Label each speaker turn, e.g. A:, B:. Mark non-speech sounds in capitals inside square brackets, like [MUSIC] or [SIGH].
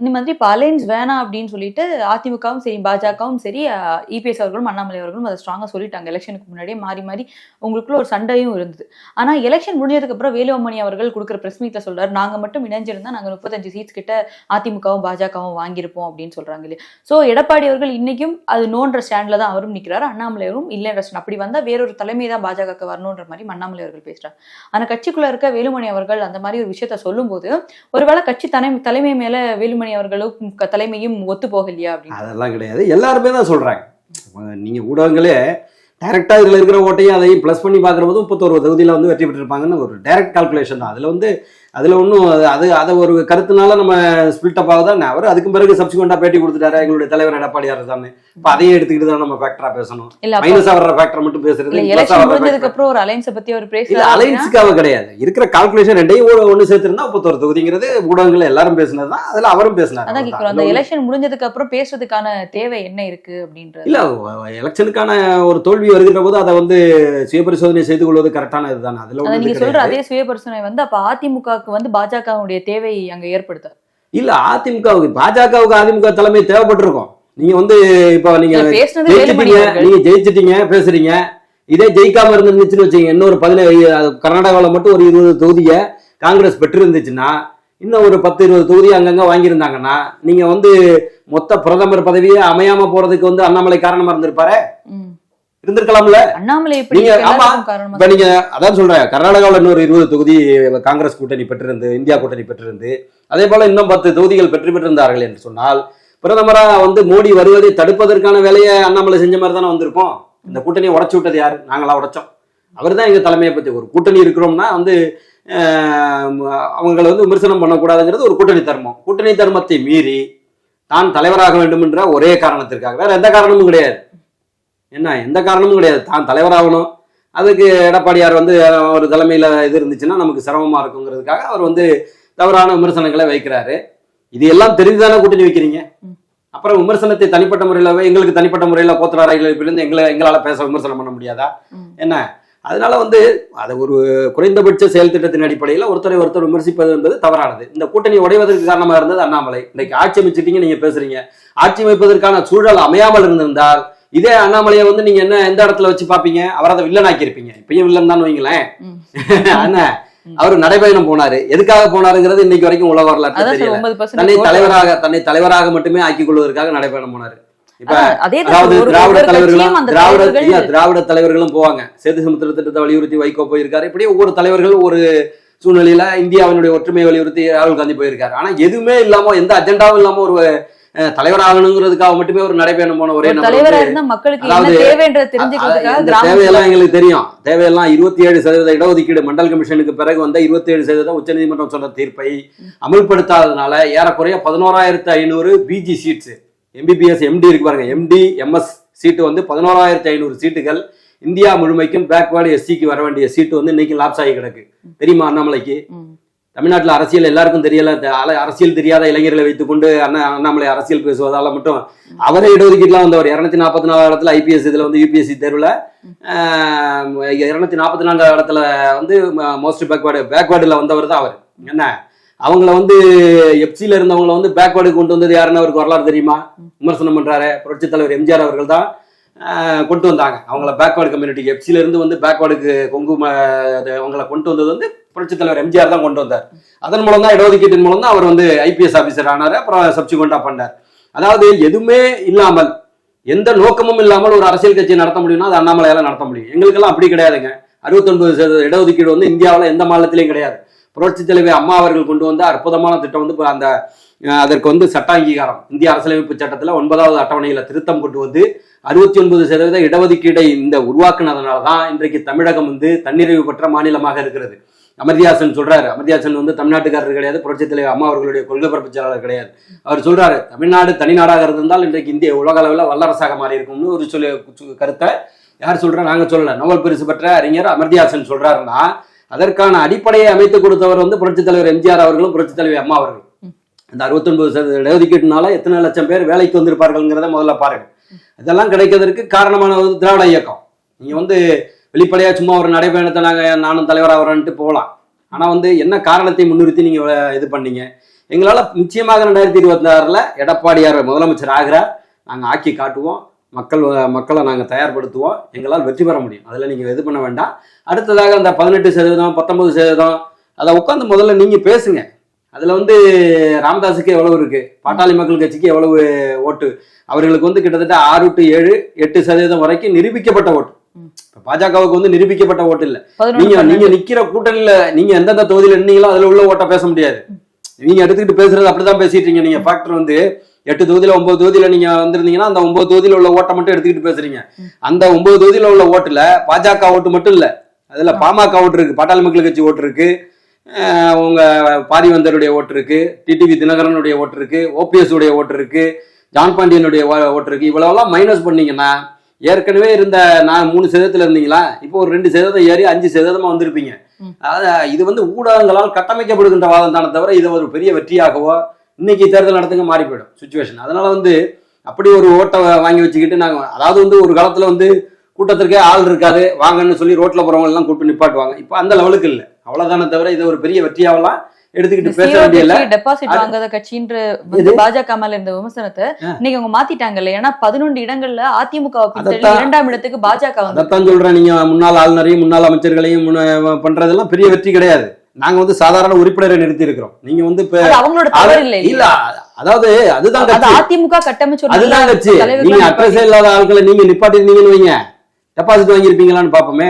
A: இந்த மாதிரி இப்போ அலைன்ஸ் வேணாம் அப்படின்னு சொல்லிட்டு அதிமுகவும் சரி பாஜகவும் சரி இபிஎஸ் அவர்களும் அண்ணாமலை அவர்களும் அதை ஸ்ட்ராங்காக சொல்லிட்டாங்க. எலெக்ஷனுக்கு முன்னாடியே மாறி மாறி உங்களுக்குள்ள ஒரு சண்டையும் இருந்தது. ஆனால் எலெக்ஷன் முடிஞ்சதுக்கு அப்புறம் வேலுவமணி அவர்கள் கொடுக்குற பிரஸ் மீட்டில் சொல்கிறார் நாங்கள் மட்டும் இணைஞ்சிருந்தா நாங்கள் முப்பத்தஞ்சு சீட்ஸ் கிட்ட அதிமுகவும் பாஜகவும் வாங்கியிருப்போம் அப்படின்னு சொல்கிறாங்க இல்லையா? ஸோ எடப்பாடி அவர்கள் இன்னைக்கும் அது நோன்ற ஸ்டாண்டில் தான் அவரும் நிற்கிறார் அண்ணாமலை அவரும் இல்லைன்ற stand. அப்படி வந்தால் வேறொரு தலைமை தான் பாஜகவுக்கு வரணுன்ற மாதிரி அண்ணாமலை அவர்கள் பேசுகிறார் ஆனால் கட்சிக்குள்ளே இருக்க வேலுமணி அவர்கள் அந்த மாதிரி ஒரு விஷயத்த சொல்லும்போது ஒருவேளை கட்சி தலை தலைமை மேலே வேலுமணி அவர்களும் தலைமையும் ஒத்து போகலையா அப்படின்னு.
B: அதெல்லாம் கிடையாது. எல்லாருமே தான் சொல்றாங்க. நீங்க ஊடகங்களே டைரக்டா இதுல இருக்கிற ஓட்டையும் அதையும் ப்ளஸ் பண்ணி பார்க்குற போது முப்பத்தொரு தொகுதியில வந்து வெற்றி பெற்றிருப்பாங்கன்னு ஒரு டைரக்ட் கால்குலேஷன் தான். அதுல வந்து அதுல ஒன்றும் அது அதை ஒரு கருத்துனால நம்ம ஸ்பிளிட் அப் ஆகுதான் அவர் அதுக்கு பிறகு சப்சிக்வெண்டா பேட்டி கொடுத்துட்டாரு எங்களுடைய தலைவர் எடப்பாடியார் தானே இப்போ அதையும் எடுத்துக்கிட்டு தான் நம்ம ஃபேக்டரா பேசணும். மைனஸா வர்ற ஃபேக்டர் மட்டும் பேசுறது.
A: அப்புறம் ஒரு அலைன்ஸை பத்தி அவர்
B: இல்ல
A: பேசல
B: அலைன்ஸுக்காக கிடையாது. இருக்கிற கால்குலேஷன் ரெண்டையும் ஒ- ஒண்ணு சேர்த்திருந்தா முப்பத்தொரு தொகுதிங்கிறது ஊடகங்கள் எல்லாரும் பேசினது தான். அதுல அவரும் பேசினார்.
A: அதான் அந்த எலெக்ஷன் முடிஞ்சதுக்கு அப்புறம் பேசுறதுக்கான தேவை என்ன இருக்கு அப்படின்றது?
B: இல்ல எலெக்ஷனுக்கான ஒரு தோல்வி வருகின்ற போது அதை வந்து சுயபரிசோதனை செய்து கொள்வது கரெக்டான இதுதானே அதுல
A: நீங்க சொல்ற. அதே சுயபரிசோதனை வந்து அப்ப அதிமுகவுக்கு வந்து பாஜகவுடைய தேவை அங்க ஏற்படுத்தாது
B: இல்ல அதிமுகவுக்கு பாஜகவுக்கு அதிமுக தலைமை தேவைப்பட்டிருக்கும். நீங்க வந்து இப்ப நீங்க ஜெயிச்சிட்டீங்க நீங்க ஜெயிச்சிட்டீங்க பேசுறீங்க. இதே ஜெயிக்காம இருந்துச்சுன்னு வச்சுங்க இன்னொரு பதினேழு கர்நாடகாவில் மட்டும் ஒரு இருபது தொகுதியை காங்கிரஸ் பெற்றிருந்துச்சுன்னா இன்னும் ஒரு பத்து இருபது தொகுதி அங்கங்க வாங்கியிருந்தாங்கன்னா நீங்க வந்து மொத்த பிரதமர் பதவியே அமையாம போறதுக்கு வந்து அண்ணாமலை காரணமா இருந்திருப்பாரு. இருந்திருக்கலாம்ல?
A: அண்ணாமலை
B: நீங்க- இப்ப அதான் சொல்றேன் கர்நாடகாவில் இன்னொரு இருபது தொகுதி காங்கிரஸ் கூட்டணி பெற்றிருந்து இந்தியா கூட்டணி பெற்றிருந்து அதே போல இன்னும் பத்து தொகுதிகள் பெற்று பெற்றிருந்தார்கள் என்று சொன்னால் பிரதமரா வந்து மோடி வருவதை தடுப்பதற்கான வேலையை அண்ணாமலை செஞ்ச மாதிரி தானே வந்திருக்கோம் இந்த கூட்டணியை உடைச்சு விட்டது யாரு? நாங்களா உடைச்சோம். அவர் தான் எங்க தலைமையை பத்தி ஒரு கூட்டணி இருக்கிறோம்னா வந்து அவங்களை வந்து விமர்சனம் பண்ணக்கூடாதுங்கிறது ஒரு கூட்டணி தர்மம். கூட்டணி தர்மத்தை மீறி தான் தலைவராக வேண்டும் என்ற ஒரே காரணத்திற்காக. வேற எந்த காரணமும் கிடையாது. என்ன எந்த காரணமும் கிடையாது. தான் தலைவராகணும். அதுக்கு எடப்பாடியார் வந்து ஒரு தலைமையில இது இருந்துச்சுன்னா நமக்கு சிரமமா இருக்குங்கிறதுக்காக அவர் வந்து தவறான விமர்சனங்களை வைக்கிறாரு. இது எல்லாம் தெரிஞ்சுதானே கூட்டணி வைக்கிறீங்க? அப்புறம் விமர்சனத்தை தனிப்பட்ட முறையில எங்களுக்கு தனிப்பட்ட முறையில கோத்தராரைகள் இருந்து எங்களை எங்களால் பேச விமர்சனம் பண்ண முடியாதா? என்ன? அதனால வந்து அது ஒரு குறைந்தபட்ச செயல் திட்டத்தின் அடிப்படையில் ஒருத்தரை ஒருத்தர் விமர்சிப்பது என்பது தவறானது. இந்த கூட்டணி உடைவதற்கு காரணமாக இருந்தது அண்ணாமலை. இன்னைக்கு ஆட்சி அமைச்சிட்டீங்க நீங்க பேசுறீங்க. ஆட்சி அமைப்பதற்கான சூழல் அமையாமல் இருந்திருந்தால் இதே அண்ணாமலையை வந்து நீங்க என்ன எந்த இடத்துல வச்சு பாப்பீங்க அவர் அதை வில்லனாக்கி இருப்பீங்க இப்பயும் வில்லன் தான் வைங்களேன். என்ன [LAUGHS] அவர் நடைபயணம் போனாரு. எதுக்காக போனாருங்கிறது இன்னைக்கு வரைக்கும் உலக வரலாற்று தெரியல. தன்னை தலைவராக தன்னை தலைவராக மட்டுமே ஆக்கிக் கொள்வதற்காக நடைபயணம் போனாரு. இப்ப அதாவது திராவிட தலைவர்களும் திராவிட
A: தலைவர்கள்
B: திராவிட தலைவர்களும் போவாங்க. சேது சமுத்திர திட்டத்தை வலியுறுத்தி வைகோ போயிருக்காரு. இப்படி ஒவ்வொரு தலைவர்களும் ஒரு சூழ்நிலையில இந்தியாவினுடைய ஒற்றுமையை வலியுறுத்தி ராகுல் காந்தி போயிருக்காரு. ஆனா எதுவுமே இல்லாம எந்த அஜெண்டாவும் இல்லாம ஒரு தலைவராகணுங்கிறதுக்காக மட்டுமே ஒரு நடைபயணம் போன ஒரே
A: தலைவரா
B: தேவையெல்லாம் எங்களுக்கு தெரியும். தேவையெல்லாம் இருபத்தி ஏழு சதவீத இடஒதுக்கீடு மண்டல் கமிஷனுக்கு பிறகு வந்த இருபத்தி ஏழு சதவீதம் உச்சநீதிமன்றம் சொன்ன தீர்ப்பை அமல்படுத்தாததுனால ஏறக்குறைய பதினோராயிரத்து ஐநூறு பிஜி சீட்ஸ் எம்பிபிஎஸ் எம்டி இருக்கு பாருங்க. எம்டி எம்எஸ் சீட்டு வந்து பதினோராயிரத்து ஐநூறு சீட்டுகள் இந்தியா முழுமைக்கும் பேக்வேர்டு எஸ்சிக்கு வர வேண்டிய சீட்டு வந்து இன்னைக்கு லாப்ஸ் ஆகி கிடக்கு. தெரியுமா அண்ணாமலைக்கு. தமிழ்நாட்டில் அரசியல் எல்லாருக்கும் தெரியல. அரசியல் தெரியாத இளைஞர்களை வைத்துக்கொண்டு அண்ணா அண்ணாமலை அரசியல் பேசுவதால மட்டும் அவரே இடஒதுக்கீட்டுலாம் வந்தவர். இரநூத்தி நாற்பத்தி நாலு இடத்துல ஐபிஎஸ் இதுல வந்து யூபிஎஸ்சி தேர்வுல இரநூத்தி நாற்பத்தி நான்கு இடத்துல வந்து மோஸ்ட் பேக்வேர்டு பேக்வேர்டில் வந்தவர் தான் அவர். என்ன? அவங்கள வந்து எப்சியில் இருந்தவங்கள வந்து பேக்வேர்டு கொண்டு வந்தது யாருன்னு அவருக்கு வரலாறு தெரியுமா? விமர்சனம் பண்றாரு. புரட்சித் தலைவர் எம்ஜிஆர் அவர்கள் தான் கொண்டு வந்தாங்க. அவங்கள பேக்வேர்டு கம்யூனிட்டிக்கு எப்சியில இருந்து வந்து பேக்வேர்டுக்கு கொங்கு அது அவங்கள கொண்டு வந்தது வந்து புரட்சித் தலைவர் எம்ஜிஆர் தான் கொண்டு வந்தார். அதன் மூலம் தான் இடஒதுக்கீட்டின் மூலம் தான் அவர் வந்து ஐபிஎஸ் ஆஃபீஸர் ஆனாரு அப்புறம் சப்சிக்வெண்டா பண்ணார். அதாவது எதுவுமே இல்லாமல் எந்த நோக்கமும் இல்லாமல் ஒரு அரசியல் கட்சியை நடத்த முடியும்னா அது அண்ணாமலையால நடத்த முடியும். எங்களுக்கெல்லாம் அப்படி கிடையாதுங்க. அறுபத்தொன்பது சதவீத இடஒதுக்கீடு வந்து இந்தியாவில் எந்த மாநிலத்திலையும் கிடையாது. புரட்சி தலைவர் அம்மா அவர்கள் கொண்டு வந்த அற்புதமான திட்டம் வந்து இப்போ அந்த அதற்கு வந்து சட்ட அங்கீகாரம் இந்திய அரசியலமைப்பு சட்டத்தில் ஒன்பதாவது அட்டவணையில் திருத்தம் கொண்டு வந்து அறுபத்தி ஒன்பது சதவீத இடஒதுக்கீடை இந்த உருவாக்குனதுனால தான் இன்றைக்கு தமிழகம் வந்து தன்னிறைவு பெற்ற மாநிலமாக இருக்கிறது. அமர்தியாசன் சொல்றாரு. அமர்தியாசன் வந்து தமிழ்நாட்டுக்காரர் கிடையாது புரட்சித் தலைவர் அம்மா அவர்களுடைய கொள்கை பரப்பு செயலாளர் கிடையாது. அவர் சொல்றாரு தமிழ்நாடு தனிநாடாக இருந்தால் இன்றைக்கு இந்திய உலக அளவில் வல்லரசாக மாறி இருக்கும்னு ஒரு சொல்லி கருத்தை யார் சொல்றா? நாங்க சொல்லல. நோபல் பரிசு பெற்ற அறிஞர் அமர்தியாசன் சொல்றாருன்னா அதற்கான அடிப்படையை அமைத்து கொடுத்தவர் வந்து புரட்சித் தலைவர் எம்ஜிஆர் அவர்களும் புரட்சித் தலைவர் அம்மா அவர்களும் இந்த அறுபத்தொன்பது சதவீத இடஒதுக்கீட்டுனால எத்தனை லட்சம் பேர் வேலைக்கு வந்திருப்பார்கள்ங்கிறத முதல்ல பாருங்க. இதெல்லாம் கிடைக்கிறதுக்கு காரணமான வந்து திராவிட இயக்கம். நீங்க வந்து வெளிப்படையா சும்மா ஒரு நடைபயணத்தை நாங்கள் நானும் தலைவராக வரேன்ட்டு போகலாம். ஆனால் வந்து என்ன காரணத்தை முன்னிறுத்தி நீங்கள் இது பண்ணீங்க? எங்களால் நிச்சயமாக ரெண்டாயிரத்தி இருபத்தி ஆறில் எடப்பாடியார் முதலமைச்சர் ஆகிறார். நாங்கள் ஆக்கி காட்டுவோம். மக்கள் மக்களை நாங்கள் தயார்படுத்துவோம். எங்களால் வெற்றி பெற முடியும். அதில் நீங்கள் இது பண்ண வேண்டாம். அடுத்ததாக அந்த பதினெட்டு சதவீதம் பத்தொன்பது சதவீதம் அதை உட்காந்து முதல்ல நீங்கள் பேசுங்க. அதில் வந்து ராமதாஸுக்கு எவ்வளவு இருக்குது பாட்டாளி மக்கள் கட்சிக்கு எவ்வளவு ஓட்டு? அவர்களுக்கு வந்து கிட்டத்தட்ட ஆறு டு ஏழு எட்டு சதவீதம் வரைக்கும் நிரூபிக்கப்பட்ட ஓட்டு. பாஜகவுக்கு வந்து நிரூபிக்கப்பட்ட ஓட்டு இல்ல. நீங்க நீங்க. நிக்கிற கூட்டணியில நீங்க எந்தெந்த தொகுதியில நின்னீங்களோ அதுல உள்ள ஓட்ட பேச முடியாது. நீங்க எடுத்துக்கிட்டு பேசுறது அப்படிதான் பேசிட்டு இருக்கீங்க. நீங்க ஃபேக்டர் வந்து எட்டு தொகுதியில ஒன்பது தொகுதியில நீங்க வந்திருந்தீங்கன்னா அந்த ஒன்பது தொகுதியில உள்ள ஓட்டை மட்டும் எடுத்துக்கிட்டு பேசுறீங்க. அந்த ஒன்பது தொகுதியில உள்ள ஓட்டுல பாஜக ஓட்டு மட்டும் இல்ல. அதுல பாமக ஓட்டு இருக்கு பாட்டாளி மக்கள் கட்சி ஓட்டு இருக்கு உங்க பாரிவந்தருடைய ஓட்டு இருக்கு டிடிவி தினகரனுடைய ஓட்டு இருக்கு ஓபிஎஸ் உடைய ஓட்டு இருக்கு ஜான் பாண்டியனுடைய ஓட்டு இருக்கு. இவ்வளவெல்லாம் மைனஸ் பண்ணீங்கன்னா ஏற்கனவே இருந்த நான் மூணு சதவீதத்துல இருந்தீங்களா? இப்போ ஒரு ரெண்டு சதவீதம் ஏறி அஞ்சு சதவீதமா வந்திருப்பீங்க. அதாவது இது வந்து ஊடகங்களால் கட்டமைக்கப்படுகின்ற வாதம் தானே. தவிர இது ஒரு பெரிய வெற்றியாகவோ இன்னைக்கு தேர்தல் நடத்துங்க மாறி போயிடும் சுச்சுவேஷன் அதனால வந்து அப்படி ஒரு ஓட்டை வாங்கி வச்சுக்கிட்டு நாங்க அதாவது வந்து ஒரு காலத்துல வந்து கூட்டத்திற்கே ஆள் இருக்காது. வாங்கன்னு சொல்லி ரோட்ல போறவங்க எல்லாம் கூப்பிட்டு நிப்பாட்டுவாங்க. இப்போ அந்த லெவலுக்கு இல்ல. அவ்வளவுதானே தவிர இது ஒரு பெரிய வெற்றியாவெல்லாம் எடுத்துக்கிட்டு பேச வேண்டிய
A: டெபாசிட் வாங்காத கட்சின்ற பாஜக மேல இருந்த விமர்சனத்தை. இன்னைக்கு அவங்க மாத்திட்டாங்கல்ல. ஏன்னா பதினொன்று இடங்கள்ல அதிமுக. இரண்டாம் இடத்துக்கு பாஜக
B: அதைத்தான் சொல்றேன். நீங்க முன்னாள் ஆளுநரையும் முன்னாள் அமைச்சர்களையும் பண்றதெல்லாம் பெரிய வெற்றி கிடையாது. நாங்க வந்து சாதாரண உறுப்பினரை நிறுத்தி இருக்கிறோம் நீங்க வந்து
A: அவங்களோட தவறு இல்ல
B: இல்ல அதாவது அதுதான்
A: அதிமுக கட்டமைச்சு
B: அதுதான் கட்சி. நீங்க
A: நிப்பாட்டி-
B: அட்ரஸே இல்லாத ஆட்களை நீங்க நிப்பாட்டிருந்தீங்கன்னு வைங்க. டெபாசிட் வாங்கியிருப்பீங்களான்னு பாப்போமே